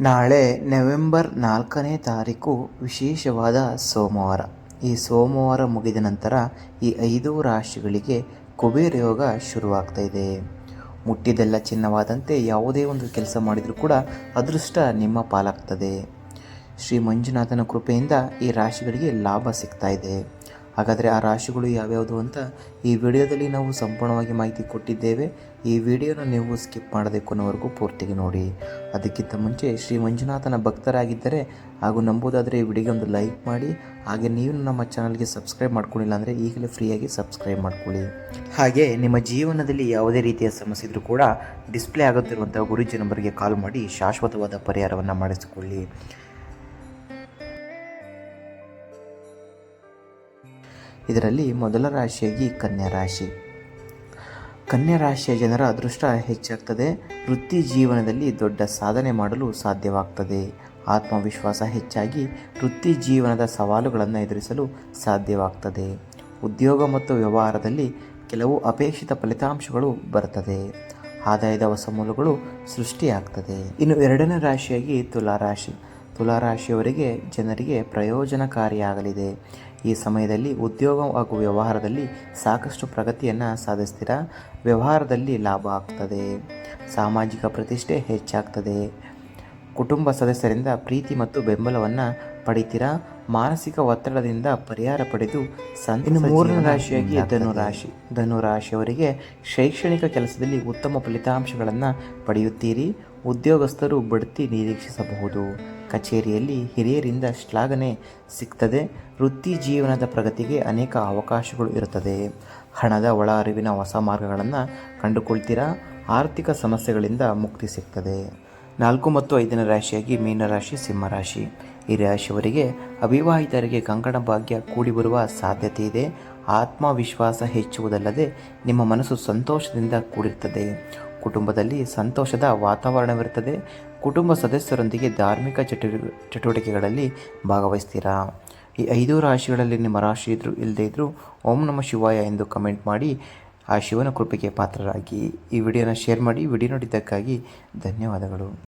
ನಾಳೆ ನವೆಂಬರ್ ನಾಲ್ಕನೇ ತಾರೀಕು, ವಿಶೇಷವಾದ ಸೋಮವಾರ. ಈ ಸೋಮವಾರ ಮುಗಿದ ನಂತರ ಈ ಐದು ರಾಶಿಗಳಿಗೆ ಕುಬೇರ ಯೋಗ ಶುರುವಾಗ್ತಾ ಇದೆ. ಮುಟ್ಟಿದೆಲ್ಲ ಚಿನ್ನವಾದಂತೆ ಯಾವುದೇ ಒಂದು ಕೆಲಸ ಮಾಡಿದರೂ ಕೂಡ ಅದೃಷ್ಟ ನಿಮ್ಮ ಪಾಲಾಗ್ತದೆ. ಶ್ರೀ ಮಂಜುನಾಥನ ಕೃಪೆಯಿಂದ ಈ ರಾಶಿಗಳಿಗೆ ಲಾಭ ಸಿಗ್ತಾ ಇದೆ. ಹಾಗಾದರೆ ಆ ರಾಶಿಗಳು ಯಾವ್ಯಾವುದು ಅಂತ ಈ ವಿಡಿಯೋದಲ್ಲಿ ನಾವು ಸಂಪೂರ್ಣವಾಗಿ ಮಾಹಿತಿ ಕೊಟ್ಟಿದ್ದೇವೆ. ಈ ವಿಡಿಯೋನ ನೀವು ಸ್ಕಿಪ್ ಮಾಡದೆ ಕೊನೆವರೆಗೂ ಪೂರ್ತಿಗೆ ನೋಡಿ. ಅದಕ್ಕಿಂತ ಮುಂಚೆ ಶ್ರೀ ಮಂಜುನಾಥನ ಭಕ್ತರಾಗಿದ್ದರೆ ಹಾಗೂ ನಂಬೋದಾದರೆ ಈ ವಿಡಿಯೋಗೆ ಒಂದು ಲೈಕ್ ಮಾಡಿ, ಹಾಗೆ ನೀವು ನಮ್ಮ ಚಾನಲ್ಗೆ ಸಬ್ಸ್ಕ್ರೈಬ್ ಮಾಡ್ಕೊಂಡಿಲ್ಲ ಅಂದರೆ ಈಗಲೇ ಫ್ರೀಯಾಗಿ ಸಬ್ಸ್ಕ್ರೈಬ್ ಮಾಡ್ಕೊಳ್ಳಿ. ಹಾಗೆ ನಿಮ್ಮ ಜೀವನದಲ್ಲಿ ಯಾವುದೇ ರೀತಿಯ ಸಮಸ್ಯೆ ಇದ್ದರೂ ಕೂಡ ಡಿಸ್ಪ್ಲೇ ಆಗುತ್ತಿರುವಂಥ ಗುರುಜಿ ನಂಬರ್ಗೆ ಕಾಲ್ ಮಾಡಿ ಶಾಶ್ವತವಾದ ಪರಿಹಾರವನ್ನು ಮಾಡಿಸಿಕೊಳ್ಳಿ. ಇದರಲ್ಲಿ ಮೊದಲ ರಾಶಿಯಾಗಿ ಕನ್ಯಾ ರಾಶಿ. ಕನ್ಯಾ ರಾಶಿಯ ಜನರ ಅದೃಷ್ಟ ಹೆಚ್ಚಾಗ್ತದೆ. ವೃತ್ತಿ ಜೀವನದಲ್ಲಿ ದೊಡ್ಡ ಸಾಧನೆ ಮಾಡಲು ಸಾಧ್ಯವಾಗ್ತದೆ. ಆತ್ಮವಿಶ್ವಾಸ ಹೆಚ್ಚಾಗಿ ವೃತ್ತಿ ಜೀವನದ ಸವಾಲುಗಳನ್ನು ಎದುರಿಸಲು ಸಾಧ್ಯವಾಗ್ತದೆ. ಉದ್ಯೋಗ ಮತ್ತು ವ್ಯವಹಾರದಲ್ಲಿ ಕೆಲವು ಅಪೇಕ್ಷಿತ ಫಲಿತಾಂಶಗಳು ಬರ್ತದೆ ಆದಾಯದ ಹೊಸ ಮೂಲಗಳು ಸೃಷ್ಟಿಯಾಗ್ತದೆ. ಇನ್ನು ಎರಡನೇ ರಾಶಿಯಾಗಿ ತುಲಾರಾಶಿ ತುಲಾರಾಶಿಯವರಿಗೆ ಜನರಿಗೆ ಪ್ರಯೋಜನಕಾರಿಯಾಗಲಿದೆ. ಈ ಸಮಯದಲ್ಲಿ ಉದ್ಯೋಗ ಹಾಗೂ ವ್ಯವಹಾರದಲ್ಲಿ ಸಾಕಷ್ಟು ಪ್ರಗತಿಯನ್ನು ಸಾಧಿಸ್ತೀರಾ? ವ್ಯವಹಾರದಲ್ಲಿ ಲಾಭ ಆಗ್ತದೆ, ಸಾಮಾಜಿಕ ಪ್ರತಿಷ್ಠೆ ಹೆಚ್ಚಾಗ್ತದೆ. ಕುಟುಂಬ ಸದಸ್ಯರಿಂದ ಪ್ರೀತಿ ಮತ್ತು ಬೆಂಬಲವನ್ನು ಪಡಿತೀರಾ? ಮಾನಸಿಕ ಒತ್ತಡದಿಂದ ಪರಿಹಾರ ಪಡೆದು ಇನ್ನು ಮೂರನೇ ರಾಶಿಯಾಗಿ ಧನುರಾಶಿ. ಧನುರಾಶಿಯವರಿಗೆ ಧನು ರಾಶಿಯವರಿಗೆ ಶೈಕ್ಷಣಿಕ ಕೆಲಸದಲ್ಲಿ ಉತ್ತಮ ಫಲಿತಾಂಶಗಳನ್ನು ಪಡೆಯುತ್ತೀರಿ. ಉದ್ಯೋಗಸ್ಥರು ಬಡ್ತಿ ನಿರೀಕ್ಷಿಸಬಹುದು. ಕಚೇರಿಯಲ್ಲಿ ಹಿರಿಯರಿಂದ ಶ್ಲಾಘನೆ ಸಿಗ್ತದೆ. ವೃತ್ತಿ ಜೀವನದ ಪ್ರಗತಿಗೆ ಅನೇಕ ಅವಕಾಶಗಳು ಇರುತ್ತದೆ. ಹಣದ ಒಳ ಅರಿವಿನ ಹೊಸ ಮಾರ್ಗಗಳನ್ನು ಕಂಡುಕೊಳ್ತೀರಾ? ಆರ್ಥಿಕ ಸಮಸ್ಯೆಗಳಿಂದ ಮುಕ್ತಿ ಸಿಗ್ತದೆ. ನಾಲ್ಕು ಮತ್ತು ಐದನೇ ರಾಶಿಯಾಗಿ ಮೀನರಾಶಿ ಸಿಂಹರಾಶಿ. ಈ ರಾಶಿಯವರಿಗೆ ಅವಿವಾಹಿತರಿಗೆ ಕಂಕಣ ಭಾಗ್ಯ ಕೂಡಿ ಬರುವ ಸಾಧ್ಯತೆ ಇದೆ ಆತ್ಮವಿಶ್ವಾಸ ಹೆಚ್ಚುವುದಲ್ಲದೆ ನಿಮ್ಮ ಮನಸ್ಸು ಸಂತೋಷದಿಂದ ಕೂಡಿರ್ತದೆ. ಕುಟುಂಬದಲ್ಲಿ ಸಂತೋಷದ ವಾತಾವರಣವಿರುತ್ತದೆ. ಕುಟುಂಬ ಸದಸ್ಯರೊಂದಿಗೆ ಧಾರ್ಮಿಕ ಚಟು ಚಟುವಟಿಕೆಗಳಲ್ಲಿ ಭಾಗವಹಿಸ್ತೀರಾ? ಈ ಐದು ರಾಶಿಗಳಲ್ಲಿ ನಿಮ್ಮ ರಾಶಿ ಇದ್ರೂ ಇಲ್ಲದೇ ಇದ್ದರೂ ಓಂ ನಮ ಶಿವಾಯ ಎಂದು ಕಮೆಂಟ್ ಮಾಡಿ ಆ ಶಿವನ ಕೃಪೆಗೆ ಪಾತ್ರರಾಗಿ. ಈ ವಿಡಿಯೋನ ಶೇರ್ ಮಾಡಿ. ವಿಡಿಯೋ ನೋಡಿದ್ದಕ್ಕಾಗಿ ಧನ್ಯವಾದಗಳು.